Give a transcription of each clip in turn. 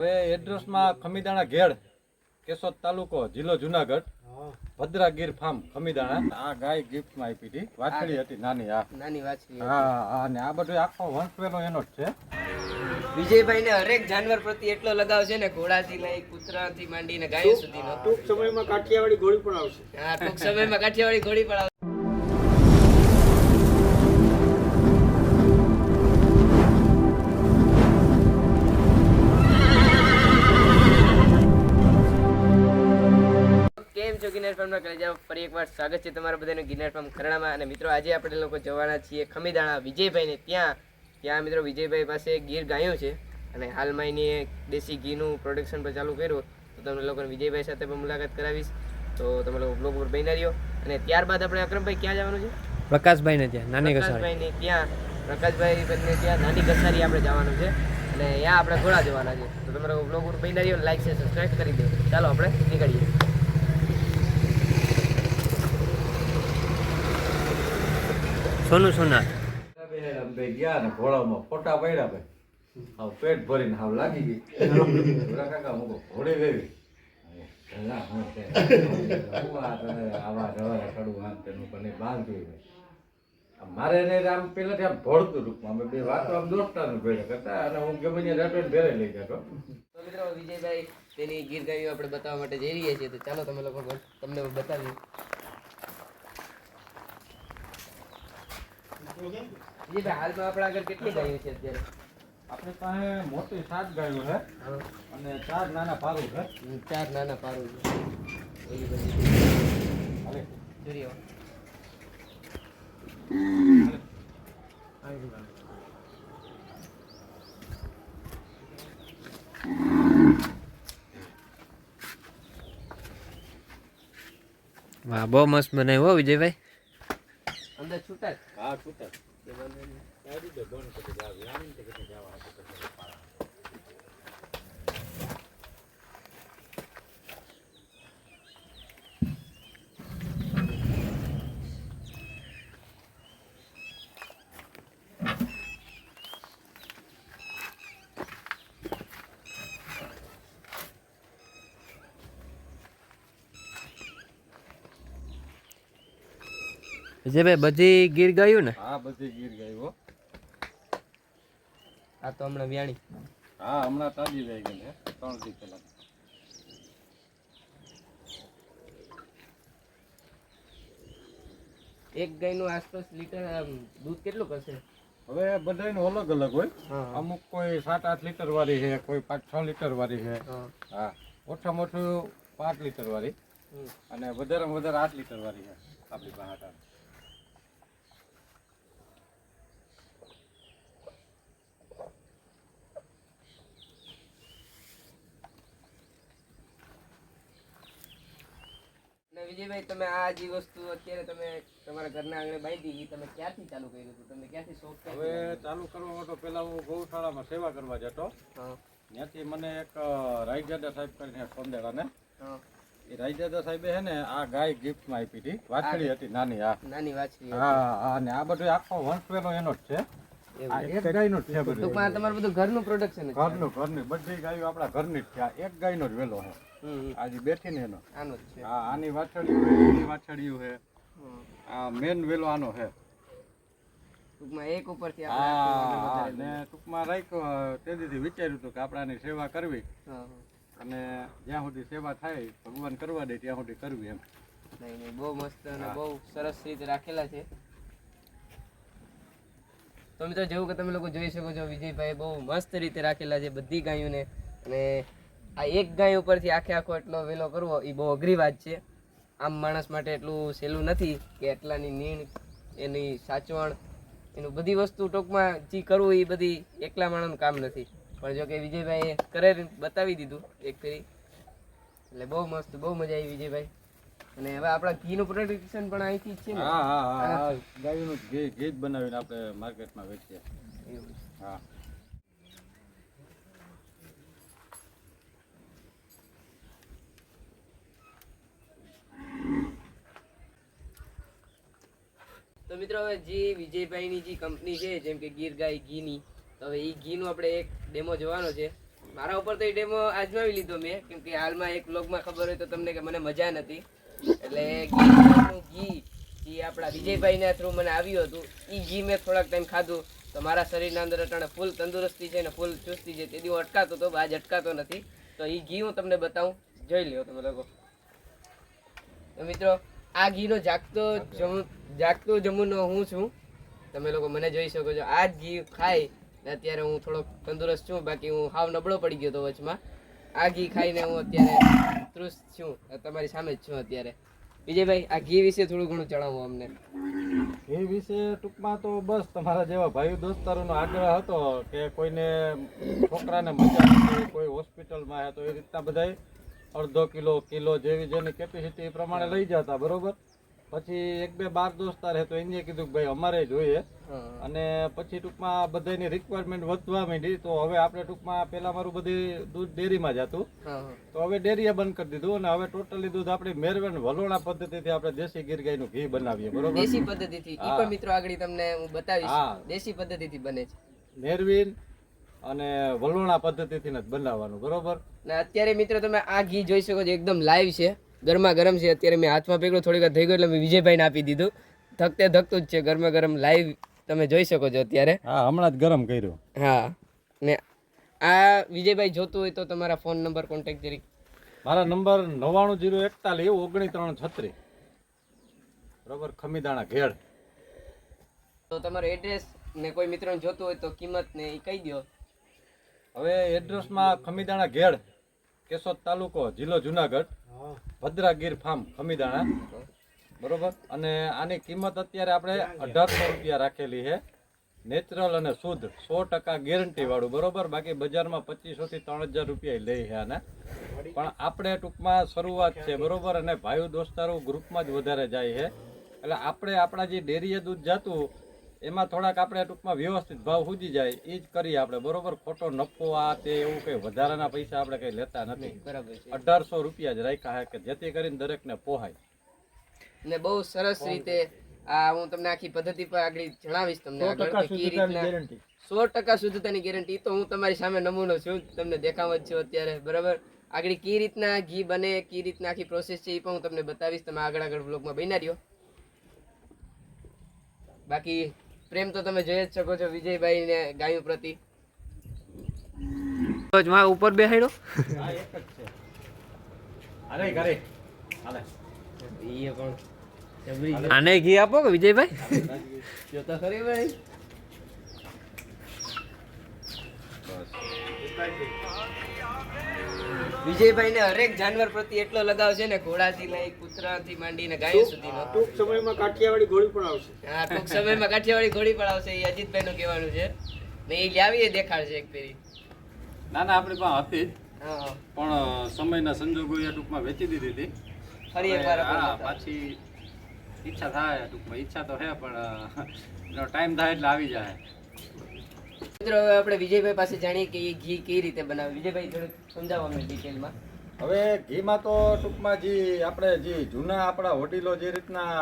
હવે એડ્રેસમાં ખમીદાણા ઘેડ કેશોદ તાલુકો જિલ્લો જુનાગઢ ભદ્રા ગીર ફાર્મ ખમીદાણા. આ ગાય ગિફ્ટમાં આપી હતી. વાછડી હતી નાની આ નાની વાછડી હા હા ને આ બધું આખો વંશવેલો એનો જ છે. વિજયભાઈ ને હરેક જાનવર પ્રત્યે એટલો લગાવ છે ને ઘોડાથી લઈ કૂતરાથી માંડીને ગાયો સુધીનો. ટૂંક સમયમાં કાઠિયાવાડી ઘોડી પણ આવશે. હા ટૂંક સમયમાં કાઠિયાવાડી ઘોડી પણ આવશે. ગિરનાર કરી જાઓ ફરી એકવાર સ્વાગત છે તમારા બધાનું ગિરનાર ફાર્મ ખરડામાં અને મિત્રો આજે આપણે લોકો જવાના છીએ ખમીદાણા વિજયભાઈને. ત્યાં ત્યાં મિત્રો વિજયભાઈ પાસે ગીર ગાયો છે. અને હાલમાં એની દેશી ઘીનું પ્રોડક્શન પણ ચાલુ કર્યું. તો તમને લોકોને વિજયભાઈ સાથે પણ મુલાકાત કરાવીશ. તો તમે લોકો બ્લોગ ઉપર બન્યા રહ્યો અને ત્યારબાદ આપણે અક્રમભાઈ ક્યાં જવાનું છે? પ્રકાશભાઈ ને ત્યાં નાની કસાર. પ્રકાશભાઈને ત્યાં પ્રકાશભાઈ બંને ત્યાં નાની કસારી આપણે જવાનું છે. અને ત્યાં આપણે ઘોડા જવાના છે. તો તમારો બ્લોગ ઉપર બન્યા રહ્યો લાઈક છે સબસ્ક્રાઈબ કરી દો. ચાલો આપણે નીકળીએ. સોનું સોનાર. ગયા ને ઘોડામાં ફોટા પડ્યા ભાઈ હાવ પેટ ભરીને હાવ લાગી ગઈ કાકા મૂકો ઘોડે વેવી મારે એને આમ પેલાથી આમ ભળતું ટૂંકમાં અમે બે વાતો આમ દોસ્તાનું ભેળા કરતા અને હું ગમે ત્યાં રેટો ભેરે લઈ જતો મિત્રો, વિજયભાઈ તેની ગીર ગાયો આપણે બતાવવા માટે જઈ રહ્યા છીએ. તો ચાલો તમે લોકો તમને બતાવીએ. વિજયભાઈ હાલમાં આપણા આગળ કેટલી ગાયો છે અત્યારે? આપણી પાસે મોટી સાત ગાયો છે અને ચાર નાના પારું છે. ચાર નાના પારું છે. બધી. વાહ બહુ મસ્ત બનાવ્યું હો વિજયભાઈ. અંદર છૂટા જ. હા, છૂટા કે નહીં. કાઢી દે બંધ કરી આવી આવીને તે કીધું જવા વિજયભાઈ બધી ગીર ગાયું ને? હા બધી ગીર ગાયો હો. આ તો હમણાં વ્યાણી. હા હમણાં તાજી થઈ ગઈ છે ત્રણ દી પહેલા. એક ગાયનું આસપાસ લીટર આમ દૂધ કેટલું કરશે? હવે બધાયનું અલગ અલગ હોય. હા. અમુક કોઈ સાત આઠ લીટર વાળી છે કોઈ પાંચ છ લીટર વાળી છે. હા. હા ઓછામાં ઓછું પાંચ લીટર વાળી. અને વધારેમાં વધારે આઠ લીટર વાળી છે આપણી પાસે વિજયભાઈ તમે આ જે વસ્તુ અત્યારે તમે તમારા ઘરના આંગણે બાંધી દીધી તમે ક્યાંથી ચાલુ કર્યું હતું? તમે ક્યાંથી શોખ હવે ચાલુ કરવા માટે પહેલા હું ગૌશાળામાં સેવા કરવા જતો. ત્યાંથી મને એક રાયજાદા સાહેબ કરીને સોંદેડાને. એ રાયજાદા સાહેબે છે ને આ ગાય ગિફ્ટમાં આપી હતી. વાછડી હતી નાની આ નાની વાછડી હા હા અને આ બધું આખો વંશવેલો એનો જ છે. એક ગાયનો જ છે બધું. તમારું બધું ઘરનું પ્રોડક્શન. ઘરનું ઘરની બધી ગાયો આપણા ઘરની જ છે. એક ગાયનો જ વેલો છે. આજે બેઠી ને એનો. આનું જ છે. આ આની વાછડીયું છે એની વાછડીયું છે. આ મેન વેલો આનો છે. ટૂંકમાં એક ઉપરથી આપણે આખું હા વધારે ને ટૂંકમાં રાખ્યો તે દીધી વિચાર્યું હતું કે આપણાની સેવા કરવી. અને જ્યાં સુધી સેવા થાય ભગવાન કરવા દે ત્યાં સુધી કરવી એમ. નહીં નહીં બહુ મસ્ત અને બહુ સરસ રીતે રાખેલા છે. તો મિત્રો જેવું કે તમે લોકો જોઈ શકો છો વિજયભાઈ બહુ મસ્ત રીતે રાખેલા છે બધી ગાયોને. અને આ એક ગાય ઉપરથી આખે આખો એટલો વેલો કરવો એ બહુ અઘરી વાત છે. આમ માણસ માટે એટલું સહેલું નથી કે એટલાની નીણ એની સાચવણ એનું બધી વસ્તુ ટૂંકમાં જે કરવું એ બધી એકલા માણસનું કામ નથી. પણ જો કે વિજયભાઈએ કરે બતાવી દીધું એક ફેરી. એટલે બહુ મસ્ત બહુ મજા આવી વિજયભાઈ. અને હવે આપણા ઘીનું પ્રોડક્શન પણ અહીંથી જ છે ને? હા હા ગાયનું ઘી ઘી જ બનાવીને આપણે માર્કેટમાં વેચીએ. એવું. હા. તો મિત્રો હવે જે વિજયભાઈની જે કંપની છે, જેમ કે ગીર ગાય ઘીની, તો હવે એ ઘીનો આપણે એક ડેમો જોવાનો છે. મારા ઉપર તો એ ડેમો આજમાવી લીધો મેં, કેમ કે હાલમાં એક બ્લોગમાં ખબર હોય તો તમને કે મને મજા નથી. એટલે ઘી, જે આપણા વિજયભાઈના થ્રુ મને આવ્યું હતું એ ઘી મેં થોડાક ટાઈમ ખાધું. તો મારા શરીરના અંદર અટાણે ફૂલ તંદુરસ્તી છે ને ફૂલ ચુસ્તી છે, તેથી હું અટકાતો હતો આજ અટકાતો નથી. તો એ ઘી હું તમને બતાવું. જોઈ લ્યો તમે લોકો. તો મિત્રો આ ઘીનો જાગતો જાગતો જમુનો હું છું. તમે લોકો મને જોઈ શકો છો. આ જ ઘી ખાઈ અત્યારે હું થોડોક તંદુરસ્ત છું. બાકી હું હાવ નબળો પડી ગયો હતો વચમાં. આ ઘી ખાઈને હું અત્યારે તૃષ્ટ છું. તમારી સામે જ છું અત્યારે. વિજયભાઈ, આ ઘી વિશે થોડું ઘણું જણાવો અમને. ઘી વિશે ટૂંકમાં તો બસ તમારા જેવા ભાઈ દોસ્તારોનો આગ્રહ હતો કે કોઈને છોકરાને મજા કોઈ હોસ્પિટલમાં હે તો એ રીતના બધાય અડધો કિલો કિલો જેવી જેની કેપેસિટી એ પ્રમાણે લઈ જતા બરોબર? પછી એક બે બાર દોસ્તાર હે તો એને કીધું કે ભાઈ અમારે જોઈએ. અને પછી ટૂંકમાં બધાની રિક્વાયરમેન્ટ વધવા માંડી તો હવે આપણે ટૂંકમાં પેલા મારું બધી દૂધ ડેરીમાં જતું તો હવે ડેરીએ બંધ કરી દીધું અને હવે ટોટલી દૂધ આપણે મેરવેન વલોણા પદ્ધતિથી આપણે દેશી ગીર ગાયનું ઘી બનાવીએ બરોબર? દેશી પદ્ધતિથી. ઈ પણ મિત્રો આગળ તમને હું બતાવીશ. દેશી પદ્ધતિથી બને છે. મેરવીન અને વલોણા પદ્ધતિથી નથી બનાવવાનું બરોબર? ને અત્યારે મિત્રો તમે આ ઘી જોઈ શકો છો એકદમ લાઈવ છે. ગરમા ગરમ છે અત્યારે મેં હાથમાં પકડ્યું થોડીક વાર થઈ ગયું એટલે મેં વિજયભાઈને આપી દીધું. ધકતે ધકતું જ છે ગરમા ગરમ લાઈવ તમે જોઈ શકો છો અત્યારે. હા હમણાં જ ગરમ કર્યું. હા ને આ વિજયભાઈ જોતું હોય તો તમારા ફોન નંબર કોન્ટેક્ટ કરી. મારા નંબર નવ્વાણું જીરો એકતાલીસ ઓગણીસ ત્રણ છત્રીસ. બરોબર ખમીદાણા ઘેડ. તો તમારો એડ્રેસ ને કોઈ મિત્રોને જોતું હોય તો કિંમત ને એ કહી દો હવે એડ્રેસમાં ખમીદાણા ઘેડ કેશોદ તાલુકો જિલ્લો જુનાગઢ ભદ્રા ગીર ફાર્મ ખમીદાણા. બરોબર? અને આની કિંમત અત્યારે આપણે અઢારસો રૂપિયા રાખેલી છે. નેચરલ અને શુદ્ધ સો ટકા ગેરંટી વાળું. બરોબર? બાકી બજારમાં પચીસો થી ત્રણ હજાર રૂપિયા લે છે આને. પણ આપણે ટૂંકમાં શરૂઆત છે બરોબર? અને ભાઈઓ દોસ્તારો ગ્રુપમાં જ વધારે જાય છે. એટલે આપણે આપણા જે ડેરીએ દૂધ જાતું એમાં થોડાક આપણે ટૂંકમાં વ્યવસ્થિત ભાવ સુધી જાય એ જ કરીએ આપણે. બરોબર? ખોટો નફો આ તે એવું કંઈ વધારાના પૈસા આપણે કંઈ લેતા નથી. બરાબર અઢારસો રૂપિયા જ રાખ્યા છે કે જેથી કરીને દરેકને પોહાય. ને બહુ સરસ રીતે આ હું તમને આખી પદ્ધતિ પર આગળ જણાવીશ તમને આગળ સો ટકા શુદ્ધતાની ગેરંટી તો હું તમારી સામે નમૂનો છું તમને દેખાવ જ છું અત્યારે બરાબર? આગળ કઈ રીતના ઘી બને કઈ રીતના આખી પ્રોસેસ છે એ પણ હું તમને બતાવીશ. તમે આગળ આગળ બ્લોગમાં બન્યા રહ્યો. બાકી પ્રેમ તો તમે જોઈ જ શકો છો વિજયભાઈ ને ગાયો પ્રતિ. ઉપર બેહાડ્યો. આને ઘી આપો કે વિજયભાઈ? જોતા ખરી ભાઈ. વિજયભાઈ ને હરેક જાનવર પ્રત્યે એટલો લગાવ છે ને ઘોડાથી લઈ કૂતરાથી માંડીને ગાયો સુધીનો. ટૂંક સમયમાં કાઠિયાવાડી ઘોડી પણ આવશે. હા ટૂંક સમયમાં કાઠિયાવાડી ઘોડી પણ આવશે એ અજીતભાઈ નું કહેવાનું છે. ને એ લાવીએ દેખાડશે એક ફેરી. ના ના આપણી પાસે હતી જ, પણ સમયના સંજોગોએ ટૂંકમાં વેચી દીધી હતી. ફરી એકવાર પાછી ઈચ્છા થાય ટૂંકમાં ઈચ્છા તો છે પણ એનો ટાઈમ થાય એટલે આવી જાય. મિત્રો હવે આપણે વિજયભાઈ પાસે જાણીએ કે એ ઘી કઈ રીતે બનાવે. વિજયભાઈ થોડુંક સમજાવો અમને ડિટેલમાં હવે ઘીમાં તો ટૂંકમાં જે આપણે જે જૂના આપણા વડીલો જે રીતના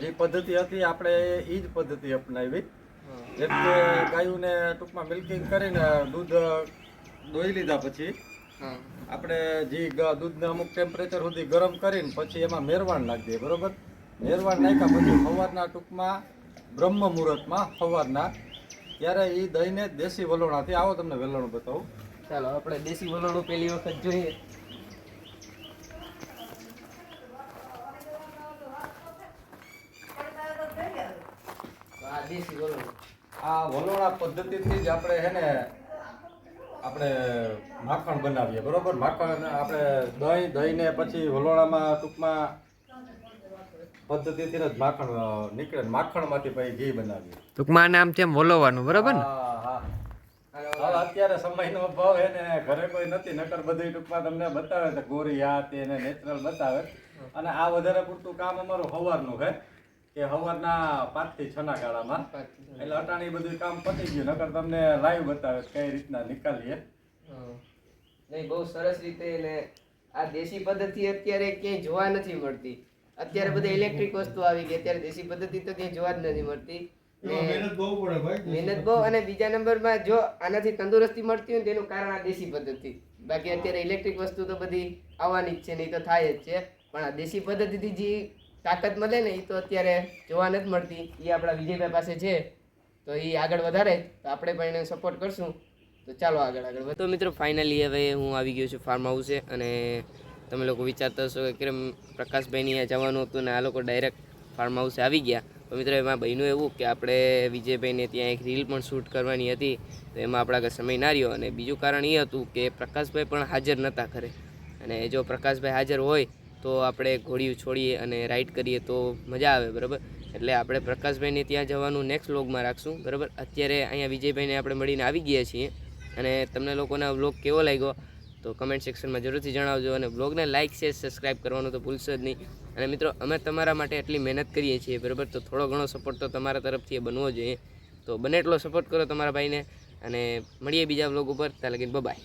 જે પદ્ધતિ હતી આપણે એ જ પદ્ધતિ અપનાવી. જેમ કે ગાયુંને ટૂંકમાં મિલ્કિંગ કરીને દૂધ દોઈ લીધા પછી આપણે જે દૂધને અમુક ટેમ્પરેચર સુધી ગરમ કરીને પછી એમાં મેરવાણ નાખી દઈએ બરોબર? મેરવાણ નાખ્યા પછી સવારના ટૂંકમાં બ્રહ્મ મુહૂર્તમાં સવારના ત્યારે એ દહીંને દેશી વલોણાથી. આવો તમને વલોણું બતાવું. ચાલો આપણે દેશી વલોણું પહેલી વખત જોઈએ. આ દેશી વલોણું. આ વલોણા પદ્ધતિથી જ આપણે હે ને આપણે માખણ બનાવીએ બરોબર? માખણ આપણે દહીં દહીંને પછી વલોણામાં ટૂંકમાં પદ્ધતિથી જ માખણ નીકળે માખણમાંથી પછી ઘી બનાવીએ ટૂંકમાં નામ તેમ વલોવાનું બરાબર ને? હા હા. હાલ અત્યારે સમયનો અભાવ એને ને ઘરે કોઈ નથી નકર બધું ટૂંકમાં તમને બતાવે તો ગોરી આ તે ને નેચરલ બતાવે. અને આ વધારે પૂરતું કામ અમારું સવારનું છે કે સવારના પાંચથી છ ના ગાળામાં. એટલે અટાણી બધું કામ પતી ગયું નકર તમને લાઈવ બતાવે કઈ રીતના નીકાળીએ. હા. નહીં બહુ સરસ રીતે ને આ દેશી પદ્ધતિ અત્યારે ક્યાંય જોવા નથી મળતી. અત્યારે બધા ઇલેક્ટ્રિક વસ્તુ આવી ગઈ અત્યારે દેશી પદ્ધતિ તો ક્યાંય જોવા જ નથી મળતી. મહેનત બહુ અને બીજા નંબરમાં જો આનાથી તંદુરસ્તી મળતી હોય તેનું કારણ આ દેશી પદ્ધતિ. બાકી અત્યારે ઇલેક્ટ્રિક વસ્તુ તો બધી આવવાની જ છે નહીં તો થાય જ છે. પણ આ દેશી પદ્ધતિથી જે તાકાત મળે ને એ તો અત્યારે જોવા નથી મળતી. એ આપણા વિજયભાઈ પાસે છે તો એ આગળ વધારે. તો આપણે પણ એને સપોર્ટ કરશું. તો ચાલો આગળ આગળ. તો મિત્રો ફાઇનલી હવે હું આવી ગયો છું ફાર્મ હાઉસે અને તમે લોકો વિચારતા હશો કે કેમ પ્રકાશભાઈની અહીંયા જવાનું હતું ને આ લોકો ડાયરેક્ટ ફાર્મ હાઉસે આવી ગયા. તો મિત્રો એમાં બન્યું એવું કે આપણે વિજયભાઈને ત્યાં એક રીલ પણ શૂટ કરવાની હતી. તો એમાં આપણા આગળ સમય ના રહ્યો અને બીજું કારણ એ હતું કે પ્રકાશભાઈ પણ હાજર નહોતા ઘરે. અને જો પ્રકાશભાઈ હાજર હોય તો આપણે ઘોડિયું છોડીએ અને રાઈડ કરીએ તો મજા આવે, બરાબર? એટલે આપણે પ્રકાશભાઈને ત્યાં જવાનું નેક્સ્ટ વ્લોગમાં રાખશું, બરાબર? અત્યારે અહીંયા વિજયભાઈને આપણે મળીને આવી ગયા છીએ. અને તમને લોકોના વ્લોગ કેવો લાગ્યો? તો કમેન્ટ સેક્શનમાં જરૂરથી જણાવજો અને બ્લોગને લાઇક શેર સબસ્ક્રાઇબ કરવાનું તો ભૂલશો જ નહીં. અને મિત્રો, અમે તમારા માટે એટલી મહેનત કરીએ છીએ, બરાબર? તો થોડો ઘણો સપોર્ટ તો તમારા તરફથી બનવો જોઈએ. તો બને એટલો સપોર્ટ કરો તમારા ભાઈને. અને મળીએ બીજા બ્લોગ ઉપર. ત્યાં લગીને બાય